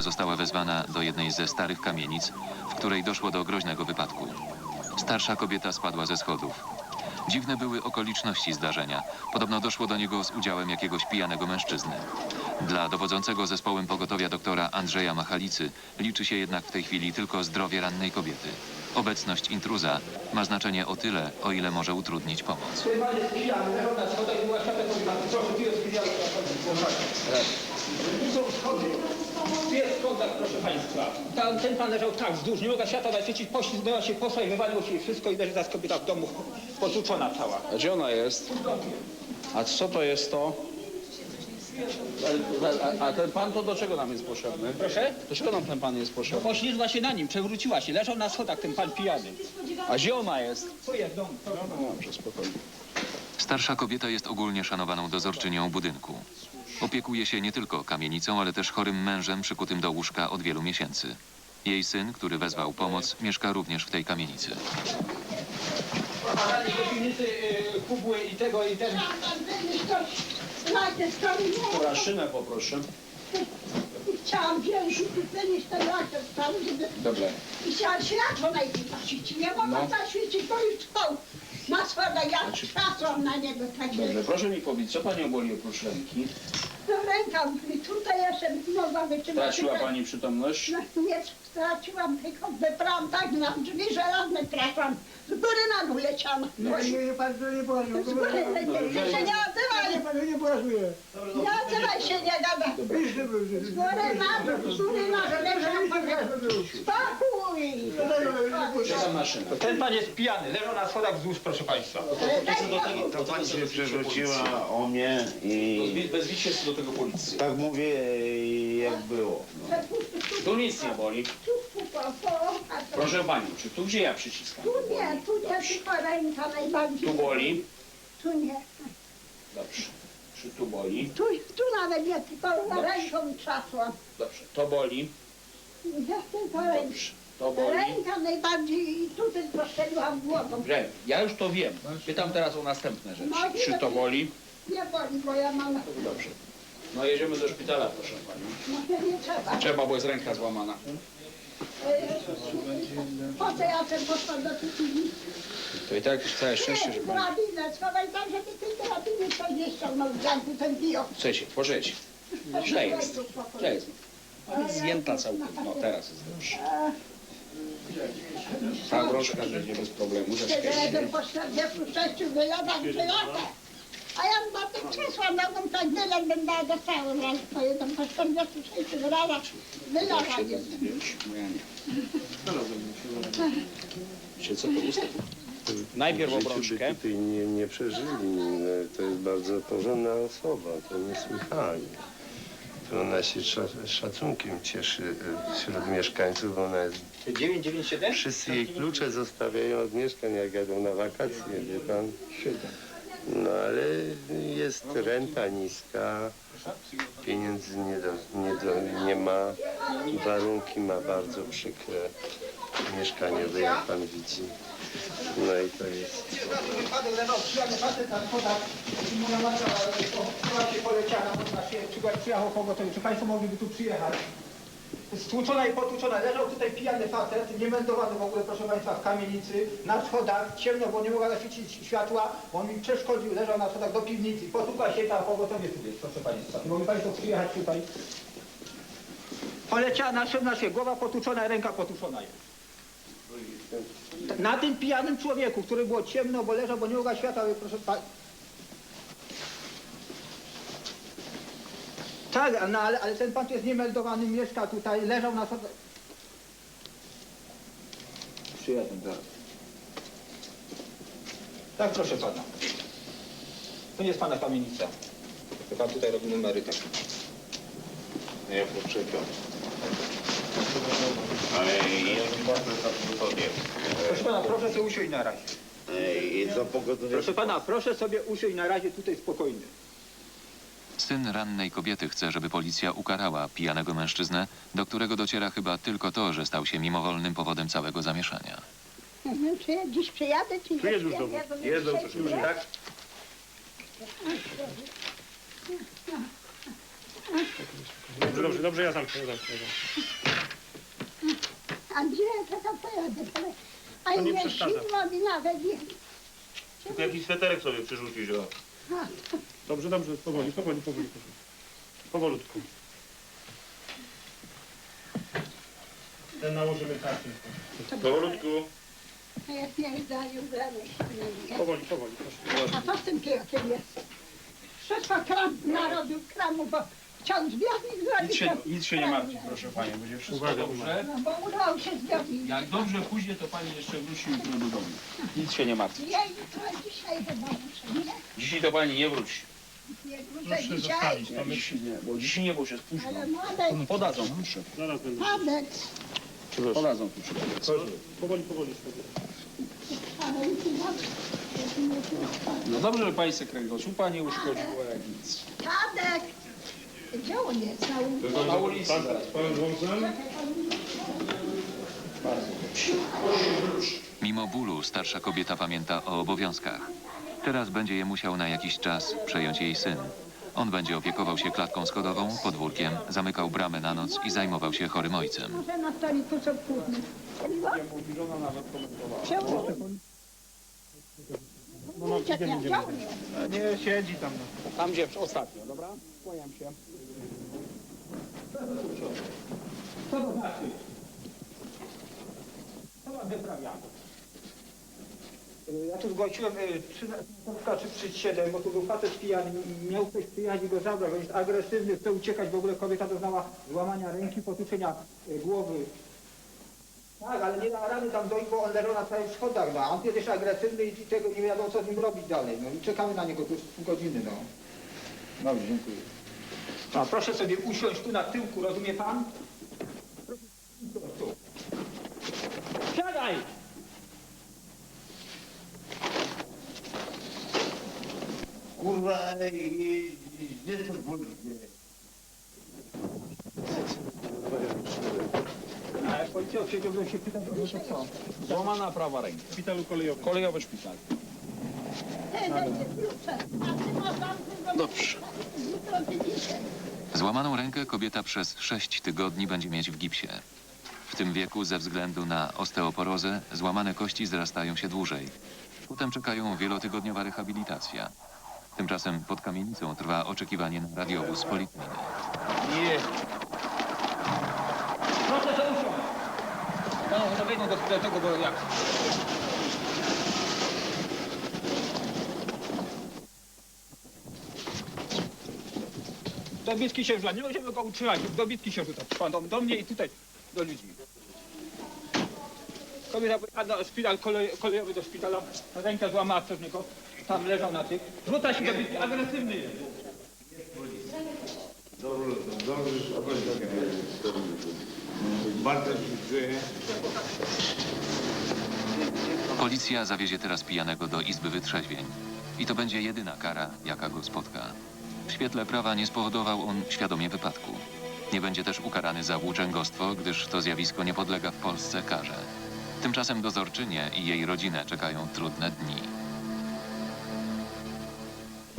Została wezwana do jednej ze starych kamienic, w której doszło do groźnego wypadku. Starsza kobieta spadła ze schodów. Dziwne były okoliczności zdarzenia. Podobno doszło do niego z udziałem jakiegoś pijanego mężczyzny. Dla dowodzącego zespołem pogotowia doktora Andrzeja Machalicy liczy się jednak w tej chwili tylko zdrowie rannej kobiety. Obecność intruza ma znaczenie o tyle, o ile może utrudnić pomoc. Proszę, tu jest. Tu jest kontakt, proszę państwa. Tam, ten pan leżał tak wzdłuż, nie mogła światła naświecić, poślizgnęła się, poszła i wywaliło się jej wszystko i leży teraz kobieta w domu, potłuczona cała. A gdzie ona jest? A co to jest to? A, a, a ten pan to do czego nam jest potrzebny? Proszę? Do czego nam ten pan jest potrzebny? Poślizgła się na nim, przewróciła się, leżał na schodach ten pan pijany. A gdzie ona jest? Tu jest dom. No spokojnie. Starsza kobieta jest ogólnie szanowaną dozorczynią budynku. Opiekuje się nie tylko kamienicą, ale też chorym mężem przykutym do łóżka od wielu miesięcy. Jej syn, który wezwał pomoc, mieszka również w tej kamienicy. Dalej do piwnicy y, kubły i tego i ten. Dobra, szynę poproszę. Chciałam i wypełnić ten lakier tam, żeby... Dobrze. I chciałam światło najpierw zaświecić. Nie mogłam No. zaświecić, bo już spał. Na schodach, ja światłam na niego takie. Dobrze, proszę mi powiedzieć, co panią boli oprócz ręki? No ręka, i tutaj jeszcze mogła wytrzymać. Straciła pani przytomność? No, nie straciłam, tylko wybrałam tak na drzwi żelazne trafłam. Z góry na dół leciałam. Nie, nie, pan to nie pokazuje. Z góry leciałam. się nie odzywaj. Panu nie pokazuje. Nie odzywaj się, nie gada. Z góry na dół, z góry na dół leciałam. Spokój. Ten pan jest pijany, leżał na schodach wzdłuż, proszę państwa. Spokój. To pani się przewróciła o mnie i Wezwijcie do tego policję. tak mówię jak było. No. Tu nic nie boli. Proszę pani, czy tu gdzie ja przyciskam? Tu nie, tu nie, tylko ręka najbardziej. Tu boli? Tu nie. Dobrze. Czy tu boli? Tu, tu nawet nie, tylko ręką trzasłam. Dobrze. To boli? Ja tylko ręką. Dobrze. To boli? Ręka najbardziej i tu tylko strzeliłam głową. Dobrze. Ja już to wiem. Pytam teraz o następne rzeczy. Czy to boli? Nie boli, bo ja mam... Dobrze. No jedziemy do szpitala, proszę pani. Może nie trzeba. Trzeba, bo jest ręka złamana. Po co ja ten poszłam do tej piwnicy? To i tak całe szczęście, że pani... Drabinę, schowaj tak, żeby tej drabiny ktoś nie ściągnął z zamku ten. Źle jest. Źle jest. Zgięta całkiem. No teraz jest dobrze. Ta groszka będzie bez problemu. Po 46 wyjadam trzy lata. A ja na tym krzesła nogą tak byle bym dała do całego raz. To jeden po 46 wyjadam. Wyjadam. Siedem, dziewięć, moja nie. Wiecie co, to. Najpierw życiu by obrączkę. tutaj nie, nie przeżyli. No, To jest bardzo porządna osoba, to niesłychanie. Ona się sza- szacunkiem cieszy e, wśród mieszkańców, bo ona jest... 997? Wszyscy jej klucze zostawiają od mieszkań, jak jadą na wakacje, wie pan. No ale jest renta niska, pieniędzy nie, do, nie, do, nie ma, warunki ma bardzo przykre mieszkaniowe, jak pan widzi. No i to jest... Się przyjechał pogotowie. Czy państwo mogliby tu przyjechać? Stłuczona i potłuczona. Leżał tutaj pijany facet, niemeldowany w ogóle, proszę państwa, w kamienicy, na schodach, ciemno, bo nie mogła zaświecić światła, bo on mi przeszkodził, leżał na schodach do piwnicy. Potłukła się tam pogotowie tu jest, proszę państwa. Mogli państwo przyjechać tutaj? Poleciała na szybna się, głowa potłuczona, ręka potłuczona jest. Na tym pijanym człowieku, który było ciemno, bo leżał, bo nie mogła światła, ale proszę pa... Tak, no, ale, ale ten pan tu jest niemeldowany, mieszka tutaj, leżał na sobie. Przyjadę zaraz. Tak, proszę pana. To nie jest pana kamienica. To pan tutaj robi numery takie. Ja poczekam. Proszę pana, proszę sobie usiąść na razie. Proszę pana, proszę sobie usiąść na razie tutaj spokojnie. Syn rannej kobiety chce, żeby policja ukarała pijanego mężczyznę, do którego dociera chyba tylko to, że stał się mimowolnym powodem całego zamieszania. Nie wiem, czy ja dziś przyjadę, czy nie. jest już dowód. Jest dowód, tak? Dobrze, dobrze, dobrze, ja zamknę, ja zamknę. Ja zamknę. A gdzie to pojadę? Ale- A To nie nie przeszkadza. mi nawet nie. Tylko jakiś sweterek sobie przyrzucić, o. Dobrze, dobrze, powoli, powoli, powoli, powoli. Powolutku. Ten nałożymy kartę. Powolutku. A ja pierdolę ubrane się. Powoli, powoli, proszę. A co z tym kierowkiem jest? Wszystko kram narobił kramu, bo chciał zbiornik zrobić. Nic się, to nic się nie martwi, proszę Panią, będzie wszystko Uwaga, dobrze. No bo udał się zbiornik. Jak dobrze pójdzie, to Pani jeszcze wróci jutro do domu. Nic się nie martwi. Ja jutro dzisiaj chyba muszę, nie? Dzisiaj to Pani nie wróci. Nie wrócę Proszę dzisiaj. zostawić, to my Dzisiaj nie, bo dzisiaj nie, bo się spóźnią. Ale Podadzą, proszę. zaraz będę. Podadzą tu przy Powoli, powoli. No dobrze, że Pani kręgosłupa Pani uszkodziło jak nic. Tadek! Gdzie on jest? Na ulicy? Na ulicy zaraz. Panem Dworcem? Mimo bólu starsza kobieta pamięta o obowiązkach. Teraz będzie je musiał na jakiś czas przejąć jej syn. On będzie opiekował się klatką schodową, podwórkiem, zamykał bramę na noc i zajmował się chorym ojcem. Może na stoliku co. Czemu? Uciekł jak ciągnie. Nie, siedzi tam. Tam gdzie ostatnio, dobra? Kłaniam się. Co to znaczy? Co mam wyprawiamy? Ja tu zgłosiłem y, 337, bo tu był facet pijany, miał ktoś przyjechać i go zabrać, on jest agresywny, chce uciekać, w ogóle kobieta doznała złamania ręki, potłuczenia y, głowy. Tak, ale nie da rady tam dojść, bo on leżał na całych schodach, no, a on jest jeszcze agresywny i tego nie wiadomo co z nim robić dalej, no i czekamy na niego tu pół godziny, no. Dobrze, dziękuję. A proszę sobie usiąść tu na tyłku, rozumie pan? Proszę usiąść tu. Siadaj! Kurwa, ej, gdzie to policja? A jak policja siedziałbym się to co? Złamana prawa ręka. W szpitalu kolejowym. Kolejowy szpital. Dobrze. Złamaną rękę kobieta przez sześć tygodni będzie mieć w gipsie. W tym wieku ze względu na osteoporozę złamane kości zrastają się dłużej. Potem czekają wielotygodniowa rehabilitacja. Tymczasem pod kamienicą trwa oczekiwanie na radiowóz policyjny. Nie. Proszę sobie usiąść. No, no wejdą do do tego, bo jak... Dobitki się rzuca, nie będziemy go utrzymać, dobitki się rzuca. Pan do, do mnie i tutaj do ludzi. Kobieta pojechała na szpital kolej, kolejowy do szpitala, rękę złamała przez niego, tam leżał na tych. Rzuca się dobitki, agresywny jest. Dobrze, dobrze, Bardzo dziękuję. Policja zawiezie teraz pijanego do Izby Wytrzeźwień. I to będzie jedyna kara, jaka go spotka. W świetle prawa nie spowodował on świadomie wypadku. Nie będzie też ukarany za włóczęgostwo, gdyż to zjawisko nie podlega w Polsce karze. Tymczasem dozorczynię i jej rodzinę czekają trudne dni.